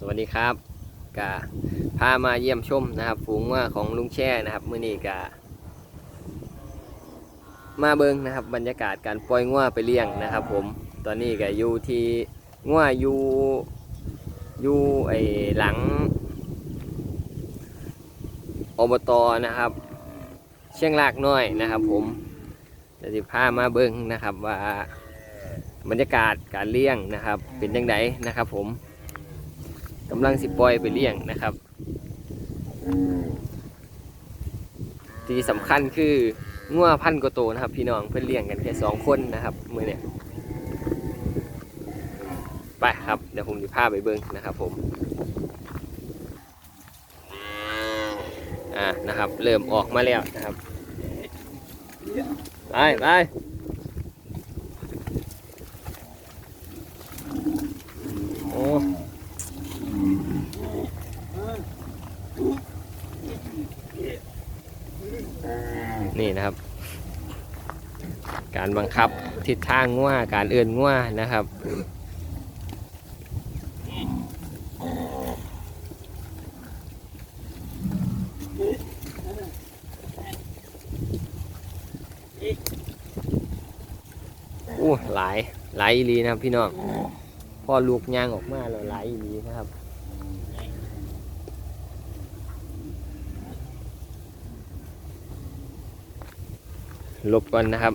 สวัสดีครับกะพามาเยี่ยมชมนะครับฝูงว่าของลุงแช่นะครับมื้อนี้กะมาเบิงนะครับบรรยากาศการปล่อยง่วไปเลี้ยงนะครับ ผมตอนนี้ก็อยู่ที่ง่วอยู่อยู่ไอหลังอบตนะครับ เชียงรากน้อยนะครับ ผมจะสิพามาเบิงนะครับว่าบรรยากาศการเลี้ยงนะครับ เป็นยังไงนะครับ ผม กำลังสิปล่อยไปเลี้ยงนะครับ ที่สำคัญคืองัวพันกว่าโตนะครับ พี่น้องเพื่อนเลี้ยงกันแค่สองคนนะครับมือเนี่ยไปครับ เดี๋ยวผมจะพาไปเบิ้งนะครับ ผมอ่านะครับ เริ่มออกมาแล้วนะครับไปไปโอ้ นี่นะครับ การ บังคับ ทิศทางง่วการเอื่นง่วนะครับอู้หลายหลายอีหลีนะครับพี่น้องพ่อลูกยางออกมาแล้วหลายอีหลีนะครับลบก่อนนะครับ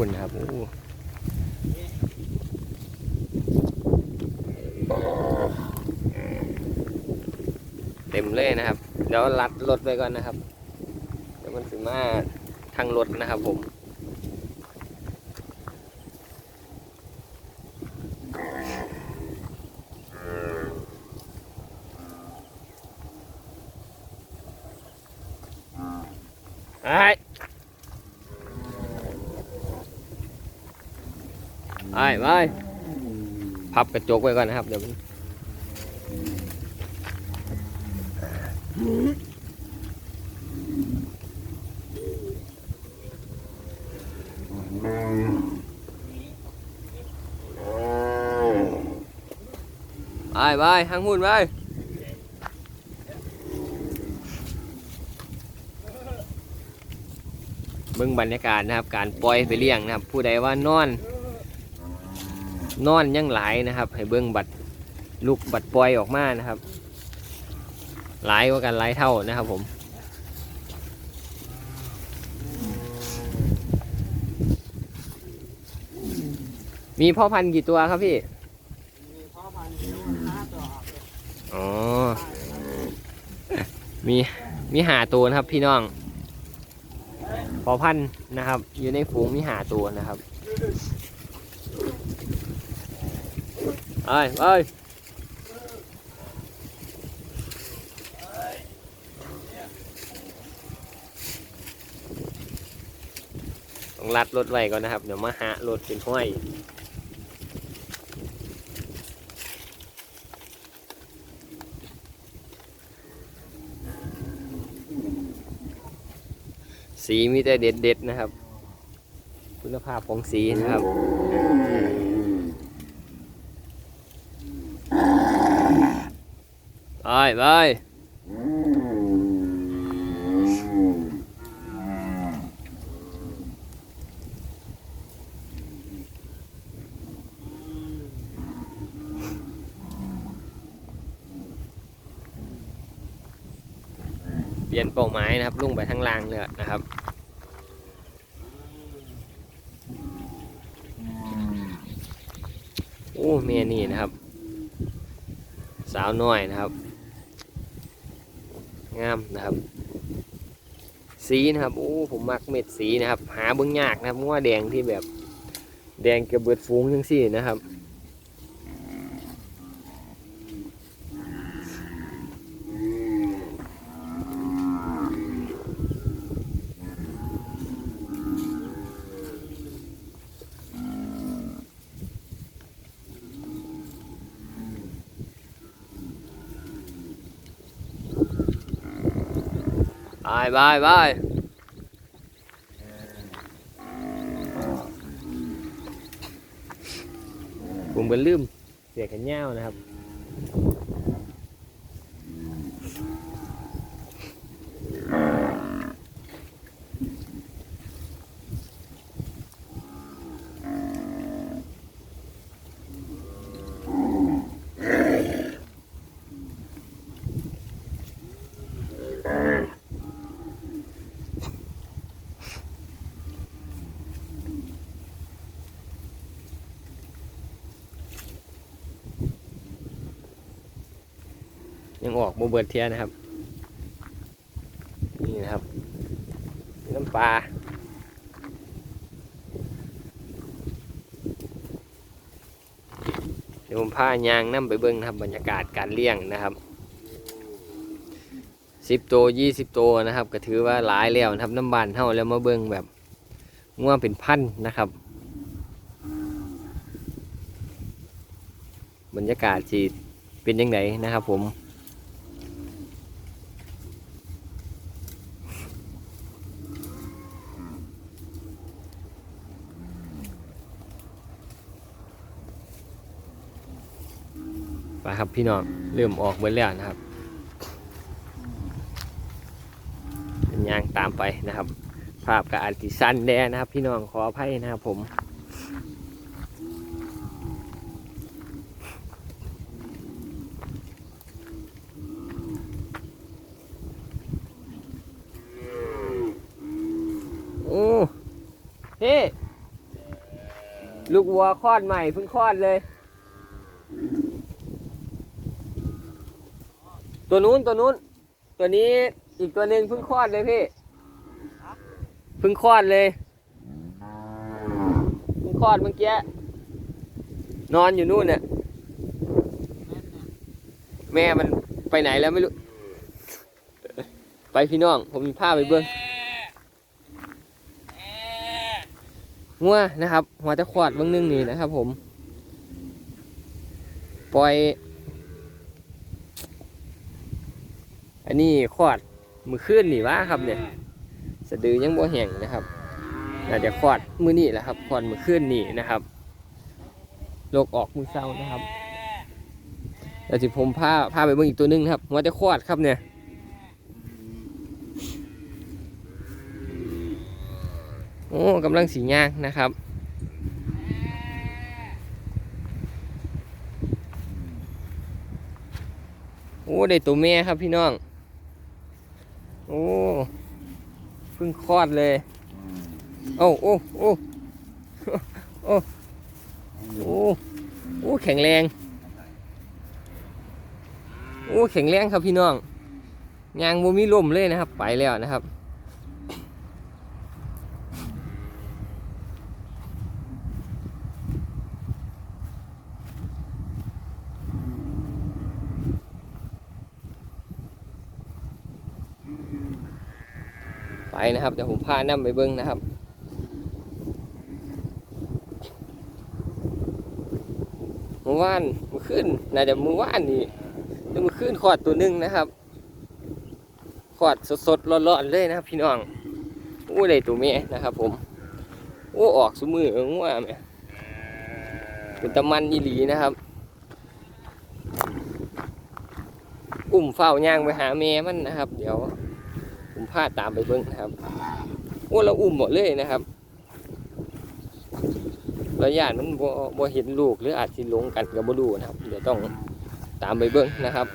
พูดนะครับโอ้เต็มเลยนะครับ เดี๋ยวลัดรถไปก่อนนะครับ เดี๋ยวมันถึงมาทางรถนะครับผม ไป ไปไปพับกระจกไว้ก่อนนะครับเดี๋ยวไปไปทางหุ่นไปเบิ่งบรรยากาศนะครับ การปล่อยไปเลี้ยงนะครับ ผู้ใดว่านอน นอนยังหลายนะครับ ให้เบิ่งบัตรลูกบัตรปล่อยออกมานะครับ หลายกว่ากันหลายเท่านะครับผมมีพ่อพันธุ์กี่ตัวครับพี่ มีพ่อพันธุ์อยู่ห้าตัวครับอ๋อ มี มีหาตัวนะครับพี่น้องพอพันธุ์นะครับ อยู่ในฝูงมีหาตัวนะครับ เอ้ยเอ้ยต้องรัดรถไว้ก่อนนะครับ เดี๋ยวมาหารถเป็นห้อยสีมีแต่เด็ดๆนะครับ คุณภาพของสีนะครับ ไปไปเปลี่ยนเป้าหมายนะครับลุ่งไปทางล่างเลยนะครับโอ้เมียนี่นะครับ สาวน้อยนะครับ งามนะครับ สีนะครับโอ้ผมมักเม็ดสีนะครับ หาเบื้องยากนะครับง้วแดงที่แบบ แดงกระเบิดฟูงทั้งสี่นะครับ บายบายผมเป็นลืมเสียกันเง่นะครับ ออกโมเบิดเทียนะครับ นี่นะครับ น้ำปลาเดี๋ยวผมพายางนั่ไปเบิ้งนะครับ บรรยากาศการเลี้ยงนะครับสิบตัวยี่สิบตัวนะครับ ก็ถือว่าหลายแล้วนะครับน้ำบานเท่าแล้วมาเบิ้งแบบง่วงเป็นพันนะครับ บรรยากาศจีเป็นยังไงนะครับผม ครับพี่น้องเริ่มออกเบิดแล้วนะครับยางตามไปนะครับ ภาพกับอารติสันแดนะครับ พี่น้องขออภัยนะครับผมโอ้เฮ้ลูกวัวคลอดใหม่เพิ่งคลอดเลย ตัวนู้นตัวนู้น ตัวนี้อีกตัวหนึ่งเพิ่งคลอดเลยพี่เพิ่งคลอดเลยเพิ่งคลอดเมื่อกี้นอนอยู่นู่นเนี่ยแม่มันไปไหนแล้วไม่รู้ ไปพี่น้อง ผมมีผ้าไปเบื้องงัวนะครับ หัวจะขวาดเบื้องหนึงนี่นะครับผม ปล่อย อันนี้คลอดมือขึ้นนี่วะครับเนี่ยสะดือยังบ่แห้งนะครับน่าจะคลอดมือนี่แหละครับคลอดมือขึ้นนี่นะครับโรคออกมือเศร้านะครับแล้วที่ผมพาพาไปเบิ่งอีกตัวหนึงนะครับว่าจะคลอดครับเนี่ยโอ้กำลังสีย่างนะครับโอ้ได้ตัวแม่ครับพี่น้อง โอ้เพิ่งคลอดเลย โอ้โอ้โอ้โอ้โอ้โอ้แข็งแรง โอ้แข็งแรงครับพี่น้องยางบ่มีลมเลยนะครับ ไปแล้วนะครับ นะครับเดี๋ยวผมพานํไปเบิ้งนะครับมื่อวานมื่อคืนน่าจะมื่อวานนี่เดี๋ยวมื่อคืนขอดตัวหนึ่งนะครับขอดสดๆร้อนๆเลยนะครับ พี่น้องโอ้ได้ตัวเมียนะครับ ผมโอ้ออกสมืองัวแม่เป็นตะมันอีหลีนะครับ อุ้มเฝ้าย่างไปหาแม่มันนะครับ เดี๋ยว พาตามไปเบิ้งนะครับโอ้เราอุ้มหมดเลยนะครับระยะมันบ่บ่เห็นลูกหรืออาจสิหลงกันกับบ่รู้นะครับ เดี๋ยวต้องตามไปเบิ้งนะครับ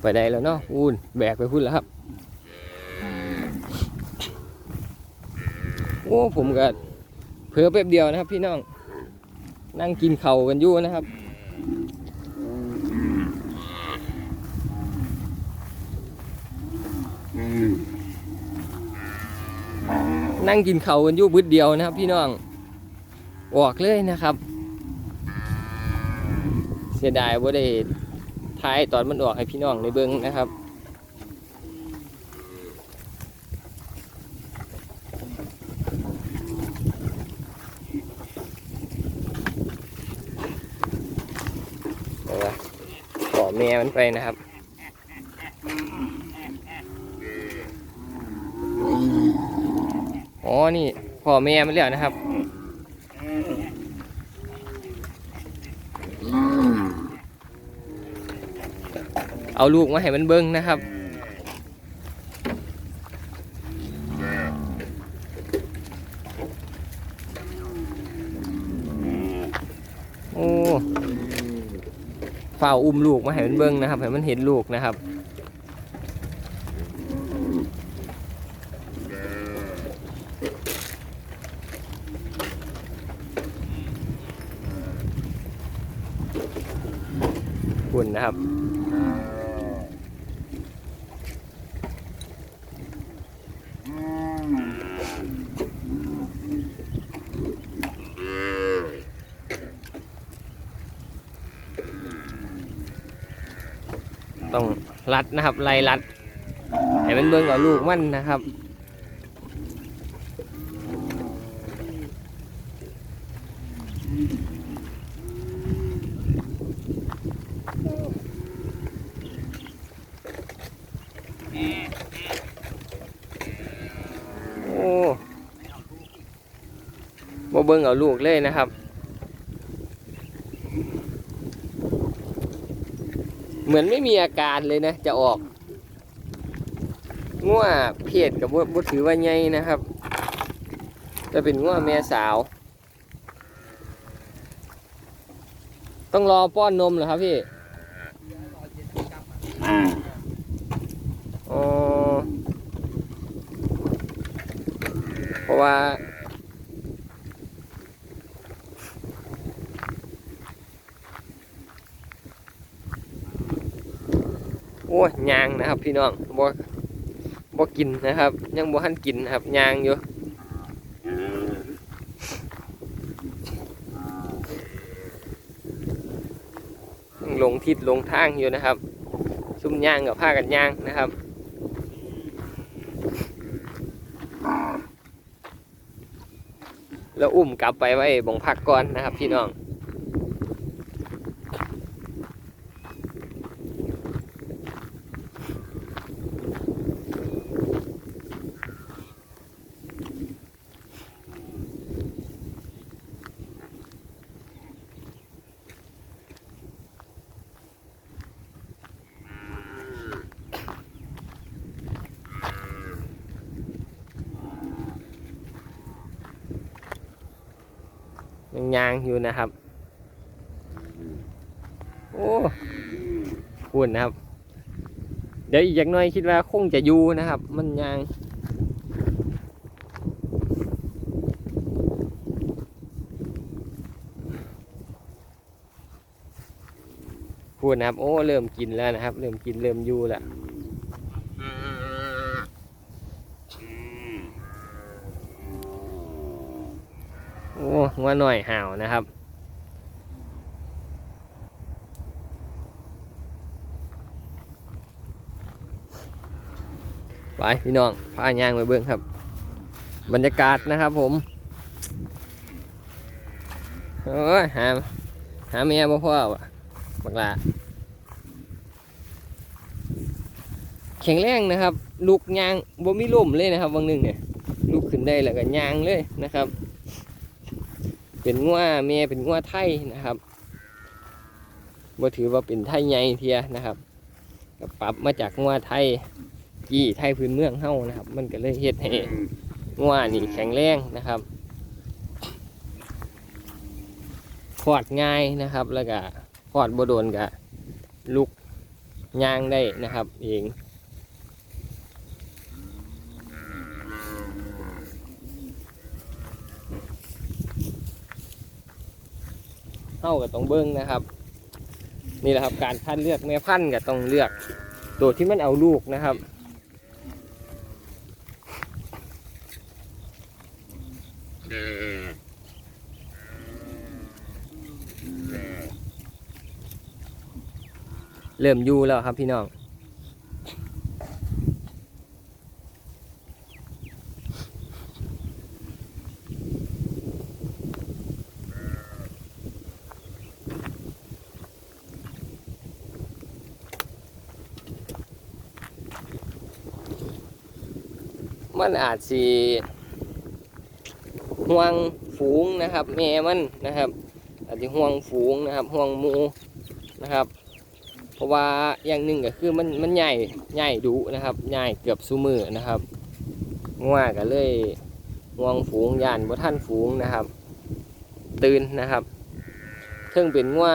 ไปได้แล้วเนาะอูนแบกไปพุ่นแล้วครับ โอ้ผมก็เพิ่แป๊บเดียวนะครับ พี่น้อง นั่งกินเข่ากันอยู่นะครับนั่งกินเข่ากันอยู่บึดเดียวนะครับ พี่น้องออกเลยนะครับ เสียดายว่าได้ท้ายตอนมันออกให้พี่น้องในเบิ้งนะครับ เอาวะบอก แม่มันไปนะครับ อ๋อ นี่พ่อแม่มันแล้วนะครับเอาลูกมาให้มันเบิ้งนะครับ ฝ่าวอุ้มลูกมาให้มันเบิ้งนะครับให้มันเห็นลูกนะครับ คุณนะครับ ต้อง รัดนะครับไล่รัดให้มันเบิ่งกับลูกมันนะครับโอ้บ่เบิ่งเอาลูกเลยนะครับ เหมือนไม่มีอาการเลยนะ จะออกง่วเพศกับบ่บ่ถือว่าใหญ่นะครับ จะเป็นง่วแม่สาว ต้องรอป้อนนมเหรอครับพี่เพราะว่า โอ้ยยางนะครับ พี่น้องบ่บ่กินนะครับ ยังบ่ทันกินนะครับยางอยู่ยังลงทิศลงทางอยู่นะครับ ซุ่มยางกับผ้ากันยางนะครับแล้วอุ้มกลับไปไว้บ่งพักก่อนนะครับ พี่น้องางอยู่นะครับ โอ้คุณนะครับ เดี๋ยวอีกอย่างน้อยคิดว่าคงจะอยู่นะครับ มันยางพูดนะครับ โอ้ เริ่มกินแล้วนะครับ เริ่มกินเริ่มอยู่แล้ว โอ้งัวหน่อยห่าวนะครับ ไปพี่น้องพาย่างไปเบิ้องครับ บรรยากาศนะครับผมโอ้ยหาหาเมียบ่พ่อวะบักลาแข็งแรงนะครับ ลูกยางบ่มีล่มเลยนะครับวังหนึ่งเนี่ย ลูกขึ้นได้แล้วก็ยางเลยนะครับ เป็นงัวเมียเป็นงัวไทยนะครับบ่ถือว่าเป็นไทยใหญ่เทียนะครับก็ปรับมาจากงัวไทยกี่ไทยพื้นเมืองเฮานะครับ มันก็เลยเฮ็ดให้งัวนี่แข็งแรงนะครับขอดง่ายนะครับ แล้วก็ขอดบ่โดนกับลุกย่างได้นะครับ เอง เฮากับต้องเบิ้งนะครับ นี่แหละครับการคัดเลือกแม่พันธุ์ก็ต้องเลือก ตัวที่มันเอาลูกนะครับเริ่มอยู่แล้วครับพี่น้อง มันอาจสิห่วงฝูงนะครับ แม่มันนะครับ อาจจะห่วงฝูงนะครับห่วงหมูนะครับ เพราะว่าอย่างหนึ่งก็คือมันมันใหญ่ใหญ่ดุนะครับใหญ่เกือบซูมือนะครับง่วก็เลยห่วงฝูงย่านบ่ท่านฝูงนะครับ ตื่นนะครับเพิ่งเป็นง่ว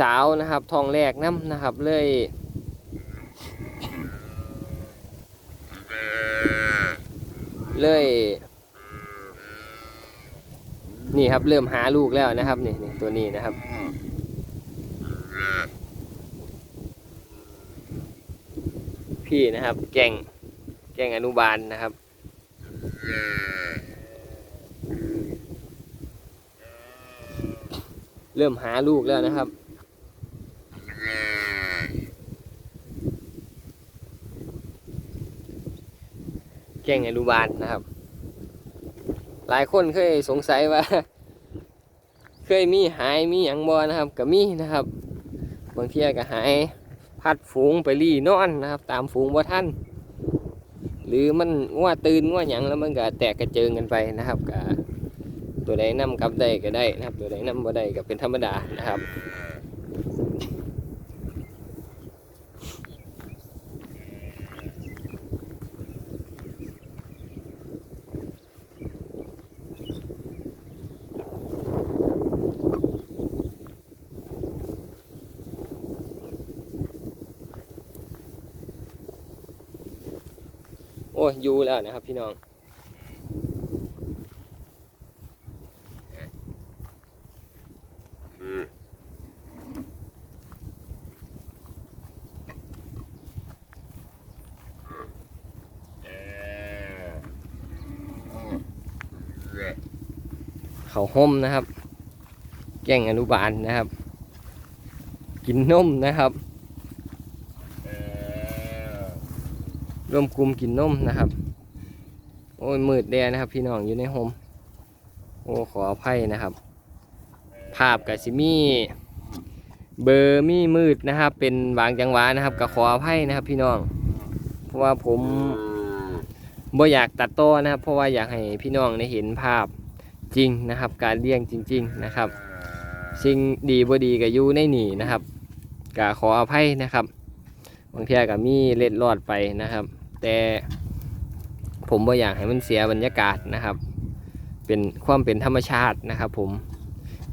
สาวนะครับทองแรกน้ำนะครับเลย เลย นี่ครับเริ่มหาลูกแล้วนะครับนี่นี่ตัวนี้นะครับ พี่นะครับ แก่งแก่งอนุบาลนะครับเริ่มหาลูกแล้วนะครับ แก่งอนุบาลนะครับ หลายคนเคยสงสัยว่า เคยมีหายมีหยังบ่นะครับก็มีนะครับ บางเที่ยก็หายพัดฝูงไปรีนอนนะครับ ตามฝูงบ่ท่าน หรือมันง่วตื่นง่วหยังแล้วมันก็แตกกระเจิงกันไปนะครับก็ตัวใดนำกลับได้ก็ได้นะครับ ตัวใดนำบ่ได้ก็เป็นธรรมดานะครับ โอ้ ยูแล้วนะครับ พี่น้องเขาห่มนะครับ แก่งอนุบาลนะครับ กินนมนะครับ รวมกลุ่มกินนมนะครับ โอ้ยมืดแดนะครับ พี่น้องอยู่ในโฮมโอ้ขออภัยนะครับ ภาพกับซิมี่เบอร์มี่มืดนะครับ เป็นบางจังหวะนะครับก็ขออภัยนะครับ พี่น้อง เพราะว่าผมบ่อยากตัดต่อนะครับ เพราะว่าอยากให้พี่น้องได้เห็นภาพจริงนะครับ การเลี้ยงจริง ๆนะครับ สิ่งดีบ่ดีก็อยู่ในนี่นะครับก็ขออภัยนะครับบางทีก็มีเล็ดรอดไปนะครับ แต่ผมบ่อยากให้มันเสียบรรยากาศนะครับ เป็นความเป็นธรรมชาตินะครับผม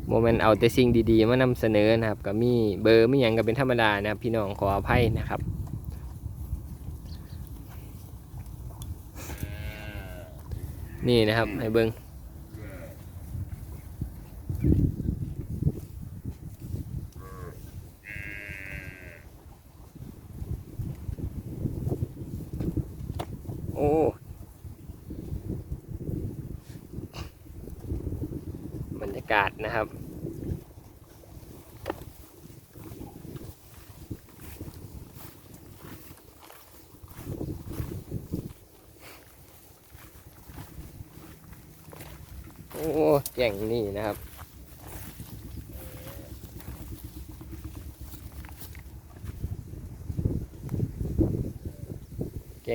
โมเมนต์เอาแต่สิ่งดีๆ มานำเสนอนะครับก็มีเบอร์ไม่ยังก็เป็นธรรมดานะครับ พี่น้องขออภัยนะครับนี่นะครับให้เบิงโ Oh.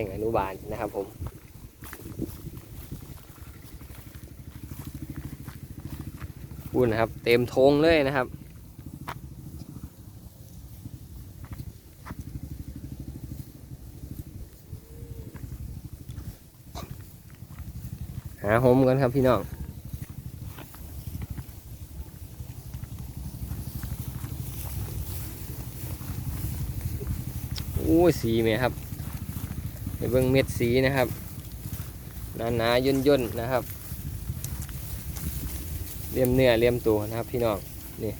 งอนุบาลนะครับผมพูดนะครับ เต็มธงเลยนะครับหาโฮมกันครับพี่น้องโอ้ยสีเมียครับ เบิ่งเม็ดสีนะครับหนาๆย่นๆนะครับเลี่ยมเนื้อเลี่ยมตัวนะครับพี่น้องนี่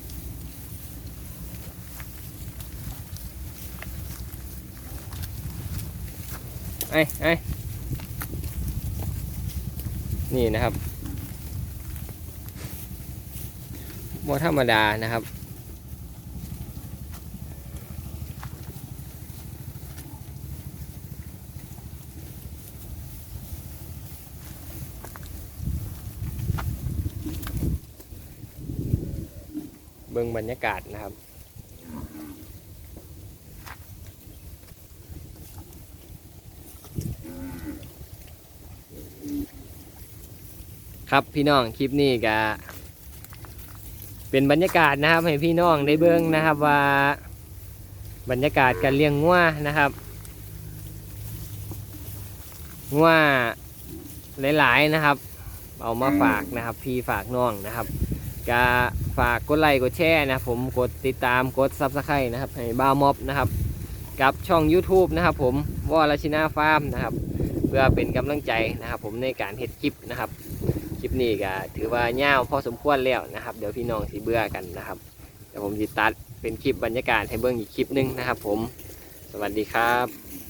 ไอ้ไอ้นี่นะครับบ่ธรรมดานะครับ บรรยากาศนะครับครับพี่น้องคลิปนี้ก็เป็นบรรยากาศนะครับให้พี่น้องได้เบิ้งนะครับว่าบรรยากาศการเลี้ยงงัวนะครับงัวหลายๆนะครับ เอามาฝากนะครับ พี่ฝากน้องนะครับ ก็ฝากกดไลค์กดแชร์นะผมกดติดตามกดซับสไครต์นะครับให้บ้าม็อบนะครับ กับช่อง YouTube นะครับ ผมวอลชินาฟาร์มนะครับเพื่อเป็นกำลังใจนะครับ ผมในการเฮ็ดคลิปนะครับคลิปนี้ก็ถือว่าเงาวพอสมควรแล้วนะครับ เดี๋ยวพี่น้องสิเบื่อกันนะครับเดี๋ยวผมจะตัดเป็นคลิปบรรยากาศให้เบิ่งอีกคลิปนึงนะครับ ผม สวัสดีครับ